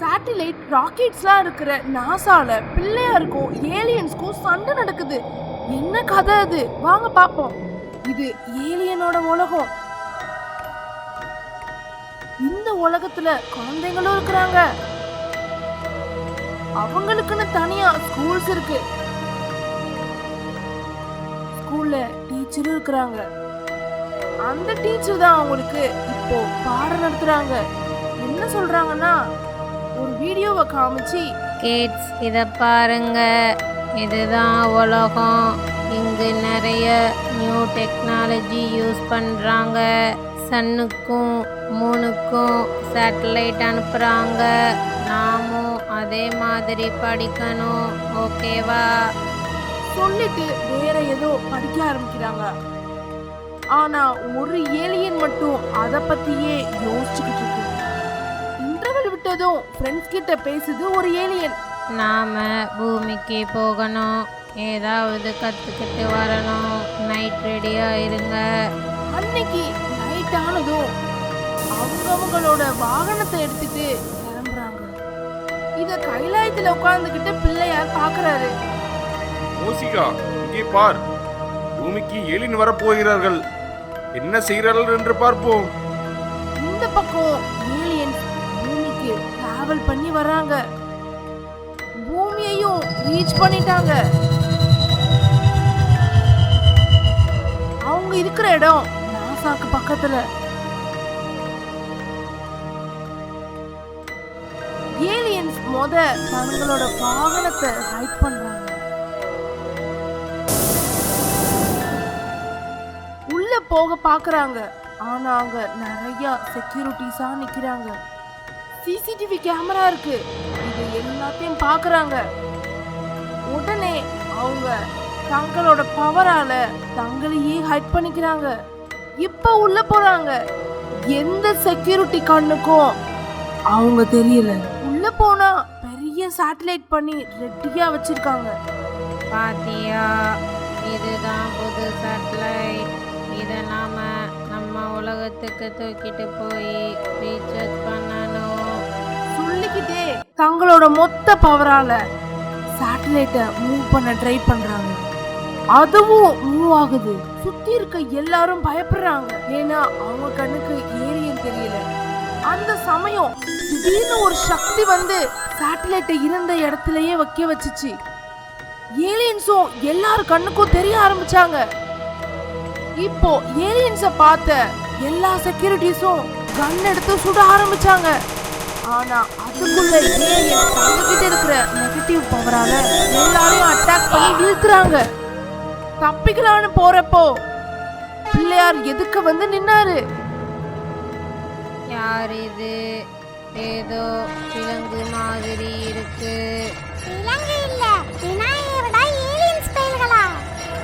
Satellite ராக்கெட்ஸ்லாம் இருக்கிற நாசால பிள்ளையாருக்கும் ஏலியன்ஸ்க்கும் சண்டை நடக்குது. என்ன கதை அது? வாங்க பாப்போம் இது ஏலியனோட உலகம். இந்த உலகத்துல குழந்தைங்களும் இருக்கிறாங்க. அவங்களுக்குன்னு தனியா ஸ்கூல்ஸ் இருக்கு. ஸ்கூல்ல டீச்சரும் இருக்கிறாங்க. அந்த டீச்சர் தான் அவங்களுக்கு இப்போ பாடம் நடத்துறாங்க. என்ன சொல்றாங்கன்னா ஒரு வீடியோவை காமிச்சு கிட்ஸ் இதை பாருங்க. இதுதான் உலகம். இங்கு நிறைய நியூ டெக்னாலஜி யூஸ் பண்ணுறாங்க சன்னுக்கும் மூணுக்கும் சேட்டலைட் அனுப்புகிறாங்க நாமும் அதே மாதிரி படிக்கணும். ஓகேவா சொல்லிட்டு வேற ஏதோ படிக்க ஆரம்பிக்கிறாங்க. ஆனா ஒரு ஏலியன் மட்டும் அத பத்தியே யோசிச்சுக்கிட்டு விட்டதும் ஃப்ரெண்ட்ஸ் கிட்ட பேசுது ஒரு ஏலியன் நாம் பூமிக்கு போகணும். ஏதாவது கற்றுக்கிட்டு வரணும். நைட் ரெடியாக இருங்க. அன்னைக்கு நைட் ஆனதும் அவங்க அவங்களோட வாகனத்தை எடுத்துட்டு கிளம்புறாங்க. இத கைலாயத்துல உட்கார்ந்துகிட்டு பிள்ளையார் பாக்குறாரு. மூசிகா இங்கே பார். பூமிக்கு ஏலின் வரப்போகிறார்கள். என்ன செய்கிறார்கள் என்று பார்ப்போம். இந்த பக்கம் ஏலியன்ஸ் டிராவல் பண்ணி வராங்க. பூமியையும் ரீச் பண்ணிட்டாங்க. அவங்க இருக்கிற இடம் நாசாக்கு பக்கத்துல. ஏலியன்ஸ் மொத தங்களோட வாகனத்தை ஹைட் பண்றாங்க. உள்ள போக பாக்குறாங்க. ஆனா அங்க நிறைய செக்யூரிட்டிஸா நிக்கிறாங்க. சிசிடிவி கேமரா இருக்கு. இது எல்லாத்தையும் பாக்குறாங்க. உடனே அவங்க தங்களோட பவரால தங்களையே ஹைட் பண்ணிக்கிறாங்க. இப்ப உள்ள போறாங்க. எந்த செக்யூரிட்டி கண்ணுக்கும் அவங்க தெரியல. உள்ள போனா பெரிய சேட்டலைட் பண்ணி ரெட்டியா வச்சிருக்காங்க. பாத்தியா இதுதான் புது சேட்டலைட் இதை நாம் நம்ம உலகத்துக்கு தூக்கிட்டு போய் ரீசார்ஜ் பண்ண சொல்லிக்கிட்டே தங்களோட மொத்த பவரால சேட்டலைட்டை மூவ் பண்ண ட்ரை பண்றாங்க. அதுவும் மூவ் ஆகுது. சுத்தி இருக்க எல்லாரும் பயப்படுறாங்க. ஏன்னா அவங்க கண்ணுக்கு ஏரியன் தெரியல. அந்த சமயம் திடீர்னு ஒரு சக்தி வந்து சேட்டலைட்டை இருந்த இடத்துலயே வைக்க வச்சுச்சு. ஏலியன்ஸும் எல்லார் கண்ணுக்கும் தெரிய ஆரம்பிச்சாங்க. இப்போ ஏலியன்ஸை பார்த்த எல்லா செக்யூரிட்டிஸும் கன் எடுத்து சுட ஆரம்பிச்சாங்க. ஆனா அதுக்குள்ள ஏலியன் தங்ககிட்ட இருக்கிற நெகட்டிவ் பவரால எல்லாரையும் அட்டாக் பண்ணி வீழ்த்துறாங்க. தப்பிக்கலாம்னு போறப்போ பிள்ளையார் எதுக்கு வந்து நின்னாரு? யார் இது? ஏதோ விலங்கு மாதிரி இருக்கு. விலங்கு இல்ல விநாயகரோட ஏலியன்ஸ் பயல்களா?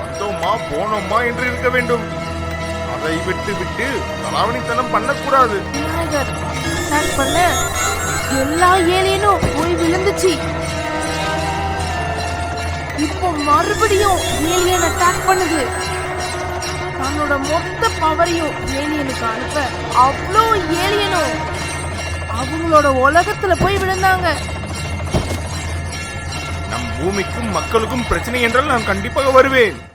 வந்தோமா போனோமா என்று இருக்க வேண்டும். அதை விட்டு விட்டு கலாவணித்தனம் பண்ணக்கூடாது. விநாயகர் பண்ண எல்லா ஏலியனும் போய் விழுந்துச்சு. இப்போ மறுபடியும் ஏலியன் அட்டாக் பண்ணுது. தன்னோட மொத்த பவரையும் ஏலியனுக்கு அனுப்ப அவ்வளோ ஏலியனும் அவங்களோட உலகத்துல போய் விழுந்தாங்க. நம் பூமிக்கும் மக்களுக்கும் பிரச்சனை என்றால் நான் கண்டிப்பாக வருவேன்.